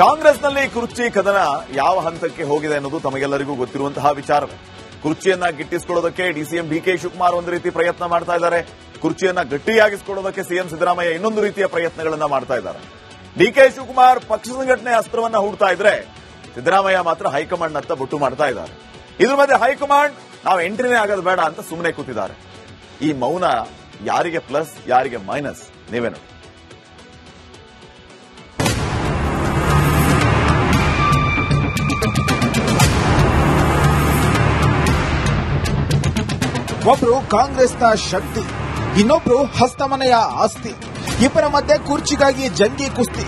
ಕಾಂಗ್ರೆಸ್ನಲ್ಲಿ ಕುರ್ಚಿ ಕದನ ಯಾವ ಹಂತಕ್ಕೆ ಹೋಗಿದೆ ಅನ್ನೋದು ತಮಗೆಲ್ಲರಿಗೂ ಗೊತ್ತಿರುವಂತಹ ವಿಚಾರವೇ. ಕುರ್ಚಿಯನ್ನ ಗಿಟ್ಟಿಸಿಕೊಳ್ಳೋದಕ್ಕೆ ಡಿಸಿಎಂ ಡಿಕೆ ಶಿವಕುಮಾರ್ ಒಂದು ರೀತಿ ಪ್ರಯತ್ನ ಮಾಡ್ತಾ ಇದ್ದಾರೆ. ಕುರ್ಚಿಯನ್ನ ಗಟ್ಟಿಯಾಗಿಸಿಕೊಳ್ಳೋದಕ್ಕೆ ಸಿಎಂ ಸಿದ್ದರಾಮಯ್ಯ ಇನ್ನೊಂದು ರೀತಿಯ ಪ್ರಯತ್ನಗಳನ್ನ ಮಾಡ್ತಾ ಇದ್ದಾರೆ. ಡಿಕೆ ಶಿವಕುಮಾರ್ ಪಕ್ಷ ಸಂಘಟನೆ ಅಸ್ತ್ರವನ್ನ ಹೂಡ್ತಾ ಇದ್ರೆ ಸಿದ್ದರಾಮಯ್ಯ ಮಾತ್ರ ಹೈಕಮಾಂಡ್ ಅಂತ ಬೊಟ್ಟು ಮಾಡ್ತಾ ಇದ್ದಾರೆ. ಇದ್ರ ಮಧ್ಯೆ ಹೈಕಮಾಂಡ್, ನಾವು ಎಂಟ್ರಿನೇ ಆಗೋದು ಬೇಡ ಅಂತ ಸುಮ್ಮನೆ ಕೂತಿದ್ದಾರೆ. ಈ ಮೌನ ಯಾರಿಗೆ ಪ್ಲಸ್, ಯಾರಿಗೆ ಮೈನಸ್ ನೀವೇ ಒಬ್ರು ಕಾಂಗ್ರೆಸ್ನ ಶಕ್ತಿ, ಇನ್ನೊಬ್ರು ಹಸ್ತಮನೆಯ ಆಸ್ತಿ, ಇಬ್ಬರ ಮಧ್ಯೆ ಕುರ್ಚಿಗಾಗಿ ಜಂಗಿ ಕುಸ್ತಿ.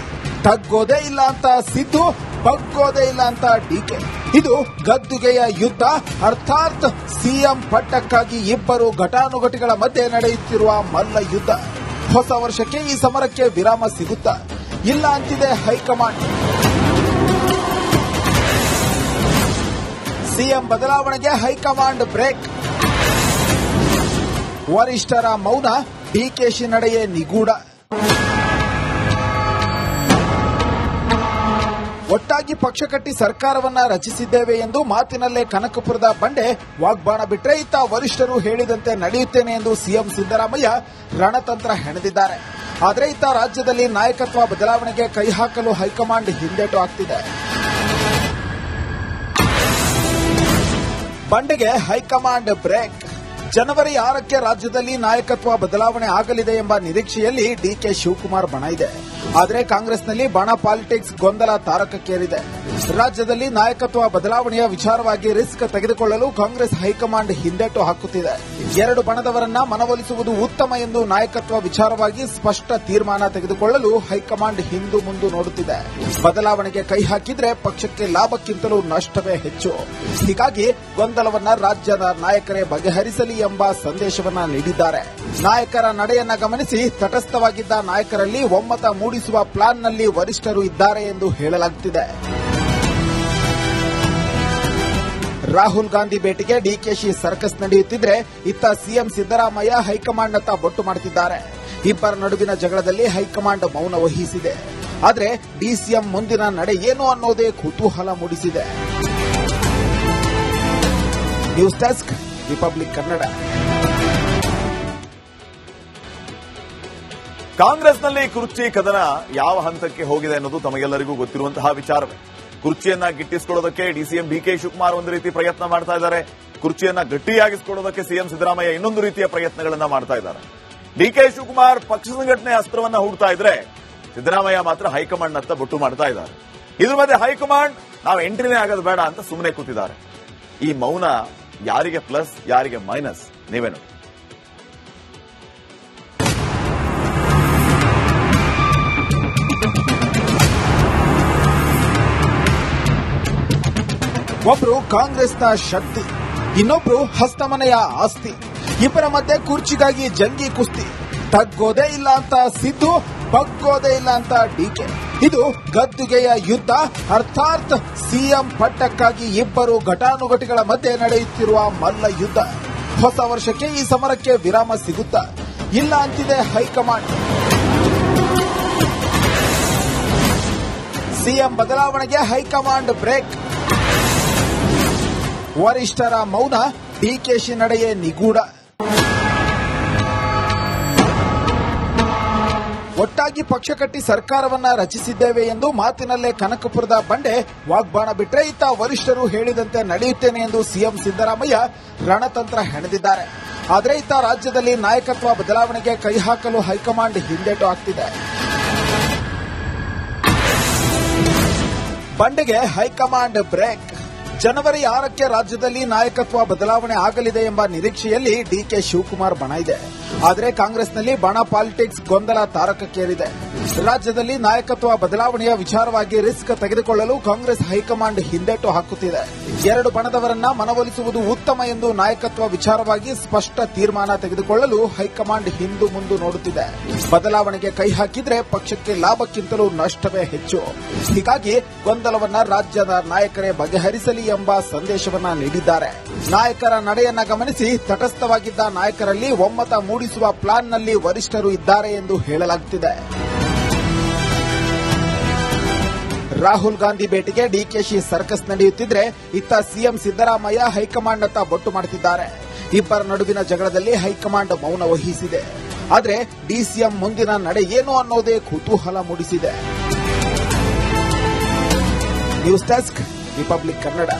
ತಗ್ಗೋದೇ ಇಲ್ಲ ಅಂತ ಸಿದ್ದು, ಬಗ್ಗೋದೇ ಇಲ್ಲ ಅಂತ ಡಿಕೆ ಇದು ಗದ್ದುಗೆಯ ಯುದ್ಧ, ಅರ್ಥಾತ್ ಸಿಎಂ ಪಟ್ಟಕ್ಕಾಗಿ ಇಬ್ಬರು ಘಟಾನುಘಟಿಗಳ ಮಧ್ಯೆ ನಡೆಯುತ್ತಿರುವ ಮಲ್ಲ ಯುದ್ಧ. ಹೊಸ ವರ್ಷಕ್ಕೆ ಈ ಸಮರಕ್ಕೆ ವಿರಾಮ ಸಿಗುತ್ತಾ? ಇಲ್ಲ ಅಂತಿದೆ ಹೈಕಮಾಂಡ್. ಸಿಎಂ ಬದಲಾವಣೆಗೆ ಹೈಕಮಾಂಡ್ ಬ್ರೇಕ್. ವರಿಷ್ಠರ ಮೌನ ಡಿಕೆಶಿ ನಡೆಯೇ ನಿಗೂಢ. ಒಟ್ಟಾಗಿ ಪಕ್ಷ ಕಟ್ಟಿ ಸರ್ಕಾರವನ್ನ ರಚಿಸಿದ್ದೇವೆ ಎಂದು ಮಾತಿನಲ್ಲೇ ಕನಕಪುರದ ಬಂಡೆ ವಾಗ್ಬಾಣ ಬಿಟ್ಟರೆ ಇತ್ತ ವರಿಷ್ಠರು ಹೇಳಿದಂತೆ ನಡೆಯುತ್ತೇನೆ ಎಂದು ಸಿಎಂ ಸಿದ್ದರಾಮಯ್ಯ ರಣತಂತ್ರ ಹೆಣೆದಿದ್ದಾರೆ. ಆದರೆ ಇತ್ತ ರಾಜ್ಯದಲ್ಲಿ ನಾಯಕತ್ವ ಬದಲಾವಣೆಗೆ ಕೈ ಹಾಕಲು ಹೈಕಮಾಂಡ್ ಹಿಂದೇಟು ಆಗ್ತಿದೆ. ಬಂಡೆಗೆ ಹೈಕಮಾಂಡ್ ಬ್ರೇಕ್. ಜನವರಿ ಆರಕ್ಕೆ ರಾಜ್ಯದಲ್ಲಿ ನಾಯಕತ್ವ ಬದಲಾವಣೆ ಆಗಲಿದೆ ಎಂಬ ನಿರೀಕ್ಷೆಯಲ್ಲಿ ಡಿಕೆ ಶಿವಕುಮಾರ್ ಬಣ ಇದೆ. ಆದರೆ ಕಾಂಗ್ರೆಸ್ನಲ್ಲಿ ಬಣ ಪಾಲಿಟಿಕ್ಸ್ ಗೊಂದಲ ತಾರಕಕ್ಕೇರಿದೆ. ರಾಜ್ಯದಲ್ಲಿ ನಾಯಕತ್ವ ಬದಲಾವಣೆಯ ವಿಚಾರವಾಗಿ ರಿಸ್ಕ್ ತೆಗೆದುಕೊಳ್ಳಲು ಕಾಂಗ್ರೆಸ್ ಹೈಕಮಾಂಡ್ ಹಿಂದೇಟು ಹಾಕುತ್ತಿದೆ. ಎರಡು ಬಣದವರನ್ನ ಮನವೊಲಿಸುವುದು ಉತ್ತಮ ಎಂದು ನಾಯಕತ್ವ ವಿಚಾರವಾಗಿ ಸ್ಪಷ್ಟ ತೀರ್ಮಾನ ತೆಗೆದುಕೊಳ್ಳಲು ಹೈಕಮಾಂಡ್ ಹಿಂದು ಮುಂದು ನೋಡುತ್ತಿದೆ. ಬದಲಾವಣೆಗೆ ಕೈ ಹಾಕಿದ್ರೆ ಪಕ್ಷಕ್ಕೆ ಲಾಭಕ್ಕಿಂತಲೂ ನಷ್ಟವೇ ಹೆಚ್ಚು. ಹೀಗಾಗಿ ಗೊಂದಲವನ್ನ ರಾಜ್ಯದ ನಾಯಕರೇ ಬಗೆಹರಿಸಲಿ ಎಂಬ ಸಂದೇಶವನ್ನ ನೀಡಿದ್ದಾರೆ. ನಾಯಕರ ನಡೆಯನ್ನ ಗಮನಿಸಿ ತಟಸ್ಥವಾಗಿದ್ದ ನಾಯಕರಲ್ಲಿ ಒಮ್ಮತ ಮೂಡಿಸುವ ಪ್ಲಾನ್ನಲ್ಲಿ ವರಿಷ್ಠರು ಇದ್ದಾರೆ ಎಂದು ಹೇಳಲಾಗುತ್ತಿದೆ. ರಾಹುಲ್ ಗಾಂಧಿ ಭೇಟಿಗೆ ಡಿಕೆಶಿ ಸರ್ಕಸ್ ನಡೆಯುತ್ತಿದ್ರೆ ಇತ್ತ ಸಿಎಂ ಸಿದ್ದರಾಮಯ್ಯ ಹೈಕಮಾಂಡ್ನತ್ತ ಬೊಟ್ಟು ಮಾಡುತ್ತಿದ್ದಾರೆ ಇಬ್ಬರ ನಡುವಿನ ಜಗಳದಲ್ಲಿ ಹೈಕಮಾಂಡ್ ಮೌನ ವಹಿಸಿದೆ. ಆದರೆ ಡಿಸಿಎಂ ಮುಂದಿನ ನಡೆ ಏನು ಅನ್ನೋದೇ ಕುತೂಹಲ ಮೂಡಿಸಿದೆ. News desk, Republic Kannada. ಕಾಂಗ್ರೆಸ್ನಲ್ಲಿ ಕುರ್ಚಿ ಕದನ ಯಾವ ಹಂತಕ್ಕೆ ಹೋಗಿದೆ ಅನ್ನೋದು ತಮಗೆಲ್ಲರಿಗೂ ಗೊತ್ತಿರುವಂತಹ ವಿಚಾರವೇ. ಕುರ್ಚಿಯನ್ನ ಗಿಟ್ಟಿಸಿಕೊಳ್ಳೋದಕ್ಕೆ ಡಿಸಿಎಂ ಬಿಕೆ ಶಿವಕುಮಾರ್ ಒಂದು ರೀತಿ ಪ್ರಯತ್ನ ಮಾಡ್ತಾ ಇದ್ದಾರೆ. ಕುರ್ಚಿಯನ್ನ ಗಟ್ಟಿಯಾಗಿಸಿಕೊಳ್ಳೋದಕ್ಕೆ ಸಿಎಂ ಸಿದ್ದರಾಮಯ್ಯ ಇನ್ನೊಂದು ರೀತಿಯ ಪ್ರಯತ್ನಗಳನ್ನ ಮಾಡ್ತಾ ಇದ್ದಾರೆ. ಡಿಕೆ ಶಿವಕುಮಾರ್ ಪಕ್ಷ ಸಂಘಟನೆ ಅಸ್ತ್ರವನ್ನ ಹೂಡ್ತಾ ಇದ್ರೆ ಸಿದ್ದರಾಮಯ್ಯ ಮಾತ್ರ ಹೈಕಮಾಂಡ್ ಅಂತ ಬೊಟ್ಟು ಮಾಡ್ತಾ ಇದ್ದಾರೆ. ಇದ್ರ ಮಧ್ಯೆ ಹೈಕಮಾಂಡ್, ನಾವು ಎಂಟ್ರಿನೇ ಆಗೋದು ಬೇಡ ಅಂತ ಸುಮ್ಮನೆ ಕೂತಿದ್ದಾರೆ. ಈ ಮೌನ ಯಾರಿಗೆ ಪ್ಲಸ್, ಯಾರಿಗೆ ಮೈನಸ್ ನೀವೇ ಒಬ್ರು ಕಾಂಗ್ರೆಸ್ನ ಶಕ್ತಿ, ಇನ್ನೊಬ್ರು ಹಸ್ತಮನೆಯ ಆಸ್ತಿ. ಇಬ್ಬರ ಮಧ್ಯೆ ಕುರ್ಚಿಗಾಗಿ ಜಂಗಿ ಕುಸ್ತಿ. ತಗ್ಗೋದೇ ಇಲ್ಲ ಅಂತ ಸಿದ್ದು, ಬಗ್ಗೋದೇ ಇಲ್ಲ ಅಂತ ಡಿಕೆ ಇದು ಗದ್ದುಗೆಯ ಯುದ್ಧ. ಅರ್ಥಾತ್ ಸಿಎಂ ಪಟ್ಟಕ್ಕಾಗಿ ಇಬ್ಬರು ಘಟಾನುಘಟಿಗಳ ಮಧ್ಯೆ ನಡೆಯುತ್ತಿರುವ ಮಲ್ಲ ಯುದ್ಧ. ಹೊಸ ವರ್ಷಕ್ಕೆ ಈ ಸಮರಕ್ಕೆ ವಿರಾಮ ಸಿಗುತ್ತಾ? ಇಲ್ಲ ಅಂತಿದೆ ಹೈಕಮಾಂಡ್. ಸಿಎಂ ಬದಲಾವಣೆಗೆ ಹೈಕಮಾಂಡ್ ಬ್ರೇಕ್. ವರಿಷ್ಠರ ಮೌನ ಡಿಕೆಶಿ ನಡೆಯೇ ನಿಗೂಢ. ಒಟ್ಟಾಗಿ ಪಕ್ಷ ಕಟ್ಟಿ ಸರ್ಕಾರವನ್ನ ರಚಿಸಿದ್ದೇವೆ ಎಂದು ಮಾತಿನಲ್ಲೇ ಕನಕಪುರದ ಬಂಡೆ ವಾಗ್ಬಾಣ ಬಿಟ್ಟರೆ ಇತ್ತ ವರಿಷ್ಠರು ಹೇಳಿದಂತೆ ನಡೆಯುತ್ತೇನೆ ಎಂದು ಸಿಎಂ ಸಿದ್ದರಾಮಯ್ಯ ರಣತಂತ್ರ ಹೆಣೆದಿದ್ದಾರೆ. ಆದರೆ ಇತ್ತ ರಾಜ್ಯದಲ್ಲಿ ನಾಯಕತ್ವ ಬದಲಾವಣೆಗೆ ಕೈ ಹಾಕಲು ಹೈಕಮಾಂಡ್ ಹಿಂದೇಟು ಆಗ್ತಿದೆ ಬಂಡೆಗೆ ಹೈಕಮಾಂಡ್ ಬ್ರೇಕ್. ಜನವರಿ ಆರಕ್ಕೆ ರಾಜ್ಯದಲ್ಲಿ ನಾಯಕತ್ವ ಬದಲಾವಣೆ ಆಗಲಿದೆ ಎಂಬ ನಿರೀಕ್ಷೆಯಲ್ಲಿ ಡಿಕೆ ಶಿವಕುಮಾರ್ ಬಣ ಇದೆ. ಆದರೆ ಕಾಂಗ್ರೆಸ್ನಲ್ಲಿ ಬಣ ಪಾಲಿಟಿಕ್ಸ್ ಗೊಂದಲ ತಾರಕಕ್ಕೇರಿದೆ. ರಾಜ್ಯದಲ್ಲಿ ನಾಯಕತ್ವ ಬದಲಾವಣೆಯ ವಿಚಾರವಾಗಿ ರಿಸ್ಕ್ ತೆಗೆದುಕೊಳ್ಳಲು ಕಾಂಗ್ರೆಸ್ ಹೈಕಮಾಂಡ್ ಹಿಂದೇಟು ಹಾಕುತ್ತಿದೆ. ಎರಡು ಬಣದವರನ್ನ ಮನವೊಲಿಸುವುದು ಉತ್ತಮ ಎಂದು ನಾಯಕತ್ವ ವಿಚಾರವಾಗಿ ಸ್ಪಷ್ಟ ತೀರ್ಮಾನ ತೆಗೆದುಕೊಳ್ಳಲು ಹೈಕಮಾಂಡ್ ಹಿಂದು ಮುಂದು ನೋಡುತ್ತಿದೆ. ಬದಲಾವಣೆಗೆ ಕೈ ಹಾಕಿದ್ರೆ ಪಕ್ಷಕ್ಕೆ ಲಾಭಕ್ಕಿಂತಲೂ ನಷ್ಟವೇ ಹೆಚ್ಚು. ಹೀಗಾಗಿ ಗೊಂದಲವನ್ನ ರಾಜ್ಯದ ನಾಯಕರೇ ಬಗೆಹರಿಸಲಿ ಎಂಬ ಸಂದೇಶವನ್ನ ನೀಡಿದ್ದಾರೆ. ನಾಯಕರ ನಡೆಯನ್ನ ಗಮನಿಸಿ ತಟಸ್ಥವಾಗಿದ್ದ ನಾಯಕರಲ್ಲಿ ಒಮ್ಮತ ಮೂಡಿಸುವ ಪ್ಲಾನ್ನಲ್ಲಿ ವರಿಷ್ಠರು ಇದ್ದಾರೆ ಎಂದು ಹೇಳಲಾಗುತ್ತಿದೆ. ರಾಹುಲ್ ಗಾಂಧಿ ಭೇಟಿಗೆ ಡಿಕೆಶಿ ಸರ್ಕಸ್ ನಡೆಯುತ್ತಿದ್ರೆ ಇತ್ತ ಸಿಎಂ ಸಿದ್ದರಾಮಯ್ಯ ಹೈಕಮಾಂಡ್ ಅತ್ತ ಬೊಟ್ಟು ಮಾಡುತ್ತಿದ್ದಾರೆ ಇಬ್ಬರ ನಡುವಿನ ಜಗಳದಲ್ಲಿ ಹೈಕಮಾಂಡ್ ಮೌನ ವಹಿಸಿದೆ. ಆದರೆ ಡಿಸಿಎಂ ಮುಂದಿನ ನಡೆ ಏನು ಅನ್ನೋದೇ ಕುತೂಹಲ ಮೂಡಿಸಿದೆ. News desk, Republic Kannada.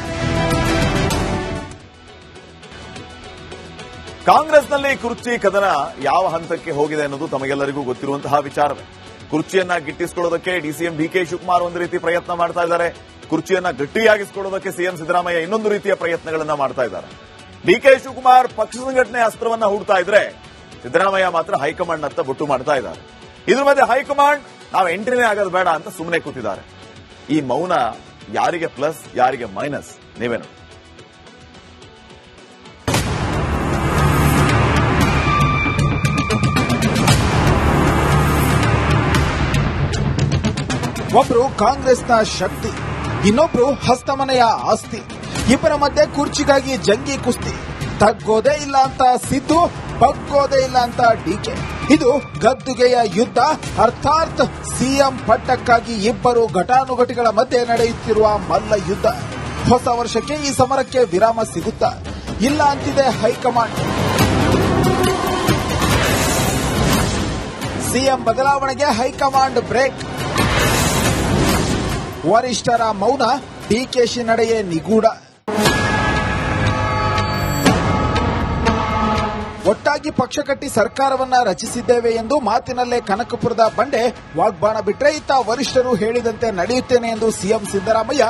ಕಾಂಗ್ರೆಸ್ನಲ್ಲಿ ಕುರ್ಚಿ ಕದನ ಯಾವ ಹಂತಕ್ಕೆ ಹೋಗಿದೆ ಅನ್ನೋದು ತಮಗೆಲ್ಲರಿಗೂ ಗೊತ್ತಿರುವಂತಹ ವಿಚಾರವೇ. ಕುರ್ಚಿಯನ್ನ ಗಿಟ್ಟಿಸಿಕೊಳ್ಳೋದಕ್ಕೆ ಡಿಸಿಎಂ ಡಿಕೆ ಶಿವಕುಮಾರ್ ಒಂದು ರೀತಿ ಪ್ರಯತ್ನ ಮಾಡ್ತಾ ಇದ್ದಾರೆ. ಕುರ್ಚಿಯನ್ನ ಗಟ್ಟಿಯಾಗಿಸಿಕೊಳ್ಳೋದಕ್ಕೆ ಸಿಎಂ ಸಿದ್ದರಾಮಯ್ಯ ಇನ್ನೊಂದು ರೀತಿಯ ಪ್ರಯತ್ನಗಳನ್ನ ಮಾಡ್ತಾ ಇದ್ದಾರೆ. ಡಿಕೆ ಶಿವಕುಮಾರ್ ಪಕ್ಷ ಸಂಘಟನೆ ಅಸ್ತ್ರವನ್ನ ಹೂಡ್ತಾ ಇದ್ರೆ ಸಿದ್ದರಾಮಯ್ಯ ಮಾತ್ರ ಹೈಕಮಾಂಡ್ ಅತ್ತ ಬೊಟ್ಟು ಮಾಡ್ತಾ ಇದ್ದಾರೆ. ಇದ್ರ ಮಧ್ಯೆ ಹೈಕಮಾಂಡ್, ನಾವು ಎಂಟ್ರಿನೇ ಆಗೋದು ಬೇಡ ಅಂತ ಸುಮ್ಮನೆ ಕೂತಿದ್ದಾರೆ. ಈ ಮೌನ ಯಾರಿಗೆ ಪ್ಲಸ್, ಯಾರಿಗೆ ಮೈನಸ್ ನೀವೇ ಒಬ್ರು ಕಾಂಗ್ರೆಸ್ನ ಶಕ್ತಿ, ಇನ್ನೊಬ್ರು ಹಸ್ತಮನೆಯ ಆಸ್ತಿ. ಇಬ್ಬರ ಮಧ್ಯೆ ಕುರ್ಚಿಗಾಗಿ ಜಂಗಿ ಕುಸ್ತಿ. ತಗ್ಗೋದೇ ಇಲ್ಲ ಅಂತ ಸಿದ್ದು, ಬಗ್ಗೋದೇ ಇಲ್ಲ ಅಂತ ಡಿಕೆ. ಇದು ಗದ್ದುಗೆಯ ಯುದ್ಧ. ಅರ್ಥಾತ್ ಸಿಎಂ ಪಟ್ಟಕ್ಕಾಗಿ ಇಬ್ಬರು ಘಟಾನುಘಟಿಗಳ ಮಧ್ಯೆ ನಡೆಯುತ್ತಿರುವ ಮಲ್ಲ ಯುದ್ಧ. ಹೊಸ ವರ್ಷಕ್ಕೆ ಈ ಸಮರಕ್ಕೆ ವಿರಾಮ ಸಿಗುತ್ತಾ? ಇಲ್ಲ ಅಂತಿದೆ ಹೈಕಮಾಂಡ್. ಸಿಎಂ ಬದಲಾವಣೆಗೆ ಹೈಕಮಾಂಡ್ ಬ್ರೇಕ್. ವರಿಷ್ಠರ ಮೌನ ಡಿಕೆಶಿ ನಡೆಯೇ ನಿಗೂಢ. ಒಟ್ಟಾಗಿ ಪಕ್ಷ ಕಟ್ಟಿ ಸರ್ಕಾರವನ್ನ ರಚಿಸಿದ್ದೇವೆ ಎಂದು ಮಾತಿನಲ್ಲೇ ಕನಕಪುರದ ಬಂಡೆ ವಾಗ್ಬಾಣ ಬಿಟ್ಟರೆ ಇತ್ತ ವರಿಷ್ಠರು ಹೇಳಿದಂತೆ ನಡೆಯುತ್ತೇನೆ ಎಂದು ಸಿಎಂ ಸಿದ್ದರಾಮಯ್ಯ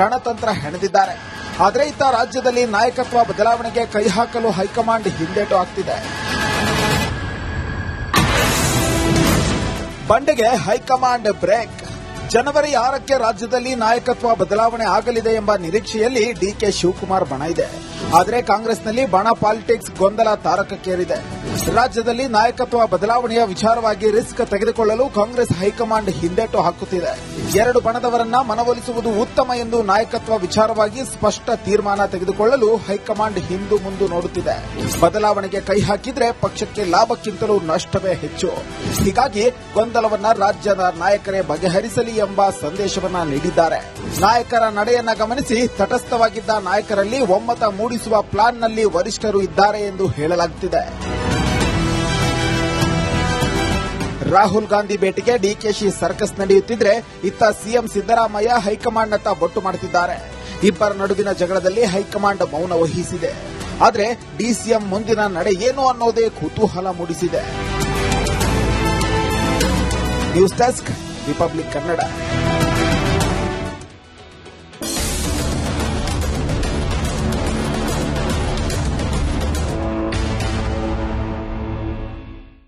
ರಣತಂತ್ರ ಹೆಣೆದಿದ್ದಾರೆ. ಆದರೆ ಇತ್ತ ರಾಜ್ಯದಲ್ಲಿ ನಾಯಕತ್ವ ಬದಲಾವಣೆಗೆ ಕೈ ಹಾಕಲು ಹೈಕಮಾಂಡ್ ಹಿಂದೇಟು ಆಗ್ತಿದೆ ಬಂಡೆಗೆ ಹೈಕಮಾಂಡ್ ಬ್ರೇಕ್. ಜನವರಿ ಆರಕ್ಕೆ ರಾಜ್ಯದಲ್ಲಿ ನಾಯಕತ್ವ ಬದಲಾವಣೆ ಆಗಲಿದೆ ಎಂಬ ನಿರೀಕ್ಷೆಯಲ್ಲಿ ಡಿಕೆ ಶಿವಕುಮಾರ್ ಬಣ ಇದೆ. ಆದರೆ ಕಾಂಗ್ರೆಸ್ನಲ್ಲಿ ಬಣ ಪಾಲಿಟಿಕ್ಸ್ ಗೊಂದಲ ತಾರಕಕ್ಕೇರಿದೆ. ರಾಜ್ಯದಲ್ಲಿ ನಾಯಕತ್ವ ಬದಲಾವಣೆಯ ವಿಚಾರವಾಗಿ ರಿಸ್ಕ್ ತೆಗೆದುಕೊಳ್ಳಲು ಕಾಂಗ್ರೆಸ್ ಹೈಕಮಾಂಡ್ ಹಿಂದೇಟು ಹಾಕುತ್ತಿದೆ. ಎರಡು ಬಣದವರನ್ನ ಮನವೊಲಿಸುವುದು ಉತ್ತಮ ಎಂದು ನಾಯಕತ್ವ ವಿಚಾರವಾಗಿ ಸ್ಪಷ್ಟ ತೀರ್ಮಾನ ತೆಗೆದುಕೊಳ್ಳಲು ಹೈಕಮಾಂಡ್ ಹಿಂದೂ ಮುಂದು ನೋಡುತ್ತಿದೆ. ಬದಲಾವಣೆಗೆ ಕೈ ಹಾಕಿದ್ರೆ ಪಕ್ಷಕ್ಕೆ ಲಾಭಕ್ಕಿಂತಲೂ ನಷ್ಟವೇ ಹೆಚ್ಚು. ಹೀಗಾಗಿ ಗೊಂದಲವನ್ನ ರಾಜ್ಯದ ನಾಯಕರೇ ಬಗೆಹರಿಸಲಿ ಎಂಬ ಸಂದೇಶವನ್ನ ನೀಡಿದ್ದಾರೆ. ನಾಯಕರ ನಡೆಯನ್ನ ಗಮನಿಸಿ ತಟಸ್ಥವಾಗಿದ್ದ ನಾಯಕರಲ್ಲಿ ಒಮ್ಮತ ಮೂಡಿಸುವ ಪ್ಲಾನ್ನಲ್ಲಿ ವರಿಷ್ಠರು ಇದ್ದಾರೆ ಎಂದು ಹೇಳಲಾಗುತ್ತಿದೆ. ರಾಹುಲ್ ಗಾಂಧಿ ಭೇಟಿಗೆ ಡಿಕೆಶಿ ಸರ್ಕಸ್ ನಡೆಯುತ್ತಿದ್ರೆ ಇತ್ತ ಸಿಎಂ ಸಿದ್ದರಾಮಯ್ಯ ಹೈಕಮಾಂಡ್ ನತ್ತ ಬೊಟ್ಟು ಮಾಡುತ್ತಿದ್ದಾರೆ. ಇಬ್ಬರ ನಡುವಿನ ಜಗಳದಲ್ಲಿ ಹೈಕಮಾಂಡ್ ಮೌನ ವಹಿಸಿದೆ. ಆದರೆ ಡಿಸಿಎಂ ಮುಂದಿನ ನಡೆ ಏನು ಅನ್ನೋದೇ ಕುತೂಹಲ ಮೂಡಿಸಿದೆ. News desk Republic Kannada